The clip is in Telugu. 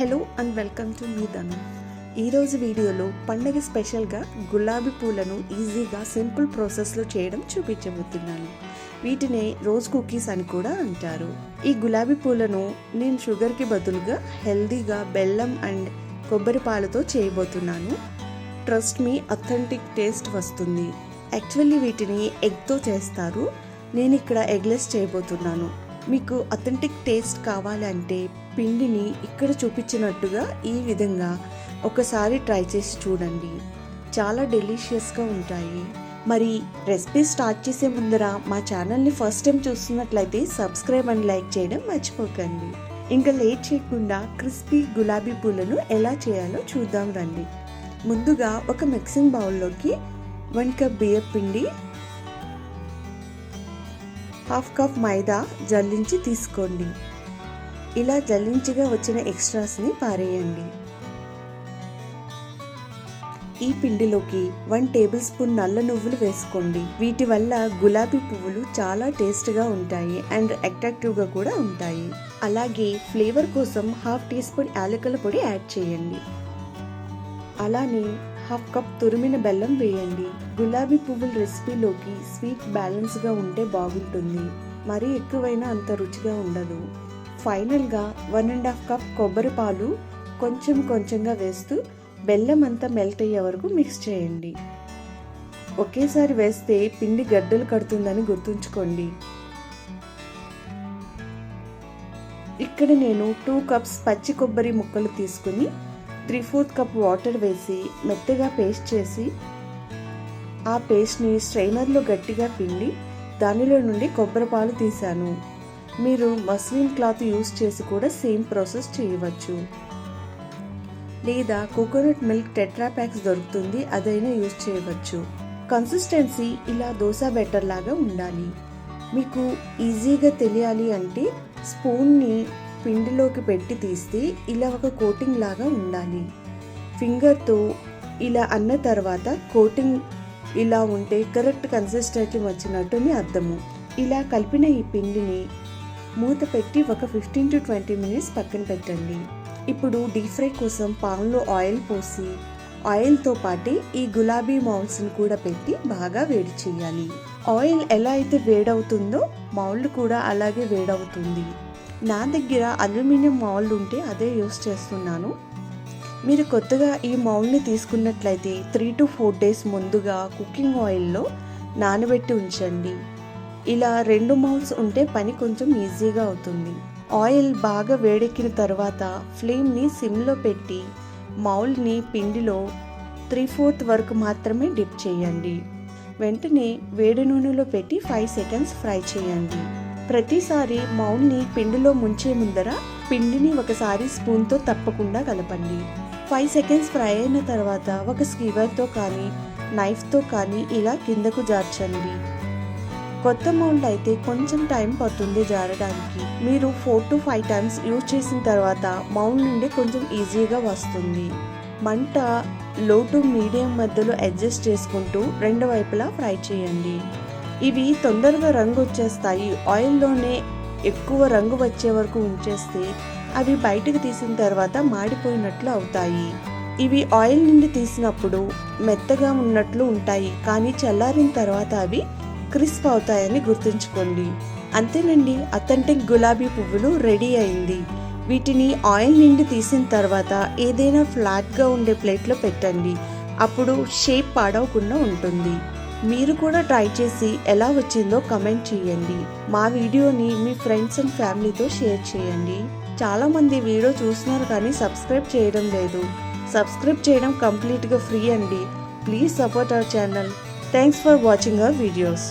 హలో అండ్ వెల్కమ్ టు మీ ధను. ఈరోజు వీడియోలో పండగ స్పెషల్గా గులాబీ పూలను ఈజీగా సింపుల్ ప్రాసెస్లో చేయడం చూపించబోతున్నాను. వీటినే రోజ్ కుకీస్ అని కూడా అంటారు. ఈ గులాబీ పూలను నేను షుగర్కి బదులుగా హెల్దీగా బెల్లం అండ్ కొబ్బరి పాలతో చేయబోతున్నాను. ట్రస్ట్ మీ అథెంటిక్ టేస్ట్ వస్తుంది. యాక్చువల్లీ వీటిని ఎగ్తో చేస్తారు. నేను ఇక్కడ ఎగ్లెస్ చేయబోతున్నాను. మీకు అథెంటిక్ టేస్ట్ కావాలంటే పిండిని ఇక్కడ చూపించినట్టుగా ఈ విధంగా ఒకసారి ట్రై చేసి చూడండి. చాలా డెలిషియస్గా ఉంటాయి. మరి రెసిపీ స్టార్ట్ చేసే ముందర మా ఛానల్ని ఫస్ట్ టైం చూస్తున్నట్లయితే సబ్స్క్రైబ్ అండ్ లైక్ చేయడం మర్చిపోకండి. ఇంకా లేట్ చేయకుండా క్రిస్పీ గులాబీ పూలను ఎలా చేయాలో చూద్దాం రండి. ముందుగా ఒక మిక్సింగ్ బౌల్లోకి వన్ కప్ బియ్యం పిండి హాఫ్ కప్ మైదా జల్లించి తీసుకోండి. ఇలా జల్లించిగా వచ్చిన ఎక్స్ట్రాస్ని పారేయండి. ఈ పిండిలోకి వన్ టేబుల్ స్పూన్ నల్ల నువ్వులు వేసుకోండి. వీటి వల్ల గులాబీ పువ్వులు చాలా టేస్ట్గా ఉంటాయి అండ్ అట్రాక్టివ్గా కూడా ఉంటాయి. అలాగే ఫ్లేవర్ కోసం హాఫ్ టీ స్పూన్ యాలకుల పొడి యాడ్ చేయండి. అలానే హాఫ్ కప్ తురిమిన బెల్లం వేయండి. గులాబీ పువ్వుల రెసిపీలోకి స్వీట్ బ్యాలెన్స్గా ఉంటే బాగుంటుంది. మరీ ఎక్కువైనా అంత రుచిగా ఉండదు. ఫైనల్గా వన్ అండ్ హాఫ్ కప్ కొబ్బరి పాలు కొంచెం కొంచెంగా వేస్తూ బెల్లం అంతా మెల్ట్ అయ్యే వరకు మిక్స్ చేయండి. ఒకేసారి వేస్తే పిండి గడ్డలు కడుతుందని గుర్తుంచుకోండి. ఇక్కడ నేను టూ కప్స్ పచ్చి కొబ్బరి ముక్కలు తీసుకుని త్రీ ఫోర్త్ కప్ వాటర్ వేసి మెత్తగా పేస్ట్ చేసి ఆ పేస్ట్ని స్ట్రైనర్లో గట్టిగా పిండి దానిలో నుండి కొబ్బరి పాలు తీశాను. మీరు మస్లిన్ క్లాత్ యూస్ చేసి కూడా సేమ్ ప్రాసెస్ చేయవచ్చు. లేదా కోకోనట్ మిల్క్ టెట్రా ప్యాక్స్ దొరుకుతుంది అదైనా యూస్ చేయవచ్చు. కన్సిస్టెన్సీ ఇలా దోశ బెటర్ లాగా ఉండాలి. మీకు ఈజీగా తెలియాలి అంటే స్పూన్ని పిండిలోకి పెట్టి తీస్తే ఇలా ఒక కోటింగ్ లాగా ఉండాలి. ఫింగర్తో ఇలా అన్న తర్వాత కోటింగ్ ఇలా ఉంటే కరెక్ట్ కన్సిస్టెన్సీ వచ్చినట్టుని అర్థము. ఇలా కలిపిన ఈ పిండిని మూత పెట్టి ఒక ఫిఫ్టీన్ టు ట్వంటీ మినిట్స్ పక్కన పెట్టండి. ఇప్పుడు డీప్ ఫ్రై కోసం పాన్లో ఆయిల్ పోసి ఆయిల్తో పాటే ఈ గులాబీ మౌల్స్ని కూడా పెట్టి బాగా వేడి చేయాలి. ఆయిల్ ఎలా అయితే వేడవుతుందో మౌల్డ్ కూడా అలాగే వేడవుతుంది. నా దగ్గర అల్యూమినియం మౌల్డ్ ఉంటే అదే యూస్ చేస్తున్నాను. మీరు కొత్తగా ఈ మౌల్డ్ని తీసుకున్నట్లయితే త్రీ టు ఫోర్ డేస్ ముందుగా కుకింగ్ ఆయిల్లో నానబెట్టి ఉంచండి. ఇలా రెండు మౌల్స్ ఉంటే పని కొంచెం ఈజీగా అవుతుంది. ఆయిల్ బాగా వేడెక్కిన తర్వాత ఫ్లేమ్ని సిమ్లో పెట్టి మౌల్డ్ని పిండిలో త్రీ ఫోర్త్ వరకు మాత్రమే డిప్ చేయండి. వెంటనే వేడి నూనెలో పెట్టి ఫైవ్ సెకండ్స్ ఫ్రై చేయండి. ప్రతిసారి మౌల్ని పిండిలో ముంచే ముందర పిండిని ఒకసారి స్పూన్తో తప్పకుండా కలపండి. ఫైవ్ సెకండ్స్ ఫ్రై అయిన తర్వాత ఒక స్కీవర్తో కానీ నైఫ్తో కానీ ఇలా కిందకు జార్చండి. కొత్త మౌల్డ్ అయితే కొంచెం టైం పడుతుంది జారడానికి. మీరు four to five times use చేసిన తర్వాత మౌల్డ్ నుండి కొంచెం ఈజీగా వస్తుంది. మంట లో టు మీడియం మధ్యలో అడ్జస్ట్ చేసుకుంటూ రెండు వైపులా ఫ్రై చేయండి. ఇవి తొందరగా రంగు వచ్చేస్తాయి ఆయిల్లోనే ఎక్కువ రంగు వచ్చే వరకు ఉంచేస్తే అవి బయటకు తీసిన తర్వాత మాడిపోయినట్లు అవుతాయి. ఇవి ఆయిల్ నుండి తీసినప్పుడు మెత్తగా ఉన్నట్లు ఉంటాయి. కానీ చల్లారిన తర్వాత అవి క్రిస్ప్ అవుతాయని గుర్తుంచుకోండి. అంతేనండి అథెంటిక్ గులాబీ పువ్వులు రెడీ అయింది. వీటిని ఆయిల్ నుండి తీసిన తర్వాత ఏదైనా ఫ్లాట్గా ఉండే ప్లేట్లో పెట్టండి. అప్పుడు షేప్ పాడవకుండా ఉంటుంది. మీరు కూడా ట్రై చేసి ఎలా వచ్చిందో కమెంట్ చేయండి. మా వీడియోని మీ ఫ్రెండ్స్ అండ్ ఫ్యామిలీతో షేర్ చేయండి. చాలామంది వీడియో చూస్తున్నారు కానీ సబ్స్క్రైబ్ చేయడం లేదు. సబ్స్క్రైబ్ చేయడం కంప్లీట్గా ఫ్రీ అండి. Please support our channel. Thanks for watching our videos.